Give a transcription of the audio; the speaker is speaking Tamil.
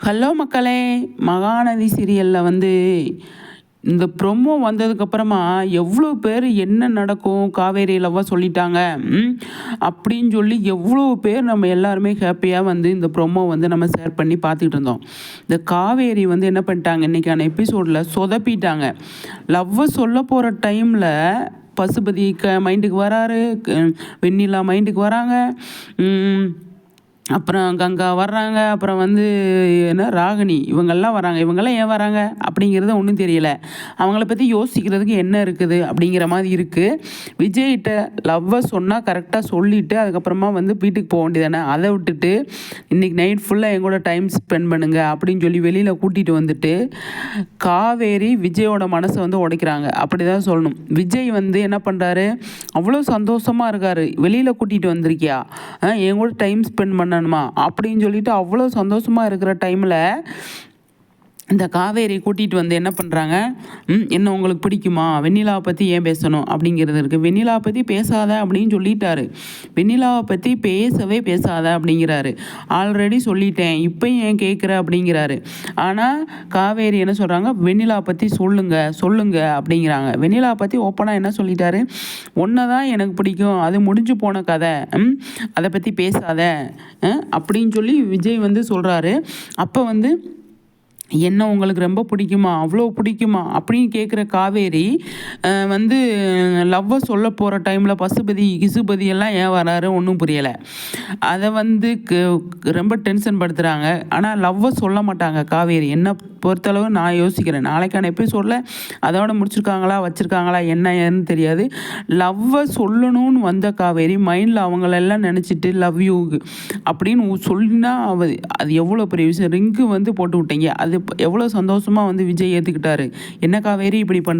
ஹலோ மக்களே மகாநதி சீரியலில் வந்து இந்த ப்ரொமோ வந்ததுக்கப்புறமா எவ்வளோ பேர் என்ன நடக்கும் காவேரி லவ்வாக சொல்லிட்டாங்க அப்படின்னு சொல்லி எவ்வளோ பேர் நம்ம எல்லாருமே ஹாப்பியாக வந்து இந்த ப்ரொமோ வந்து நம்ம ஷேர் பண்ணி பார்த்துக்கிட்டு இருந்தோம். இந்த காவேரி வந்து என்ன பண்ணிட்டாங்க இன்றைக்கான எபிசோடில் சொதப்பிட்டாங்க. லவ்வை சொல்ல போகிற டைமில் பசுபதி க மைண்டுக்கு வராரு வெண்ணிலா மைண்டுக்கு வராங்க அப்புறம் கங்கா வர்றாங்க அப்புறம் வந்து என்ன ராகினி இவங்கெல்லாம் வராங்க. இவங்கெல்லாம் ஏன் வராங்க? அப்படிங்கிறது ஒன்றும் தெரியல. அவங்கள பற்றி யோசிக்கிறதுக்கு என்ன இருக்குது அப்படிங்கிற மாதிரி இருக்குது விஜய்கிட்ட லவ்வை சொன்னால் கரெக்டாக சொல்லிவிட்டு அதுக்கப்புறமா வந்து வீட்டுக்கு போக வேண்டியதானே அதை விட்டுட்டு இன்றைக்கி நைட் ஃபுல்லாக என் கூட டைம் ஸ்பெண்ட் பண்ணுங்கள் அப்படின்னு சொல்லி வெளியில் கூட்டிகிட்டு வந்துட்டு காவேரி விஜயோட மனசை வந்து உடைக்கிறாங்க. அப்படி தான் சொல்லணும். விஜய் வந்து என்ன பண்ணுறாரு அவ்வளோ சந்தோஷமாக இருக்கார். வெளியில் கூட்டிகிட்டு வந்திருக்கியா? என் கூட டைம் ஸ்பெண்ட் பண்ண பண்ணணுமா? அப்படின்னு சொல்லிட்டு அவ்வளோ சந்தோஷமாக இருக்கிற டைமில் இந்த காவேரி கூட்டிகிட்டு வந்து என்ன பண்ணுறாங்க ம் என்ன உங்களுக்கு பிடிக்குமா? வெண்ணிலாவை பற்றி ஏன் பேசணும்? அப்படிங்கிறது இருக்குது வெண்ணிலாவை பற்றி பேசாத அப்படின்னு சொல்லிட்டாரு. வெண்ணிலாவை பற்றி பேசவே பேசாத அப்படிங்கிறாரு. ஆல்ரெடி சொல்லிட்டேன். இப்போயும் ஏன் கேட்குற அப்படிங்கிறாரு. ஆனால் காவேரி என்ன சொல்கிறாங்க வெண்ணிலாவை பற்றி சொல்லுங்க சொல்லுங்க அப்படிங்கிறாங்க. வெண்ணிலாவை பற்றி ஓப்பனாக என்ன சொல்லிட்டாரு? ஒன்றை தான் எனக்கு பிடிக்கும். அது முடிஞ்சு போன கதை. ம் அதை பற்றி பேசாத. அப்படின்னு சொல்லி விஜய் வந்து சொல்கிறாரு அப்போ வந்து என்ன உங்களுக்கு ரொம்ப பிடிக்குமா? அவ்வளோ பிடிக்குமா? அப்படின்னு கேட்குற காவேரி வந்து லவ்வை சொல்ல போகிற டைமில் பசுபதி கிசுபதி எல்லாம் ஏன் வராரு? ஒன்றும் புரியலை. அதை வந்து க- ரொம்ப டென்ஷன் படுத்துகிறாங்க ஆனால் லவ்வை சொல்ல மாட்டாங்க காவேரி. என்ன பொறுத்தளவு நான் யோசிக்கிறேன். நாளைக்கான எபிசோடில் அதோட முடிச்சிருக்காங்களா? வச்சுருக்காங்களா? என்ன ஏன்னு தெரியாது. லவ்வை சொல்லணும்னு வந்த காவேரி மைண்டில் அவங்களெல்லாம் நினச்சிட்டு லவ் யூ அப்படின்னு சொல்லினா அது எவ்வளோ பெரிய விஷயம். ரிங்கு வந்து போட்டு விட்டீங்க. அது எவ்வளோ சந்தோஷமாக வந்து விஜய் ஏற்றுக்கிட்டாரு என்ன காவேரி இப்படி பண்ண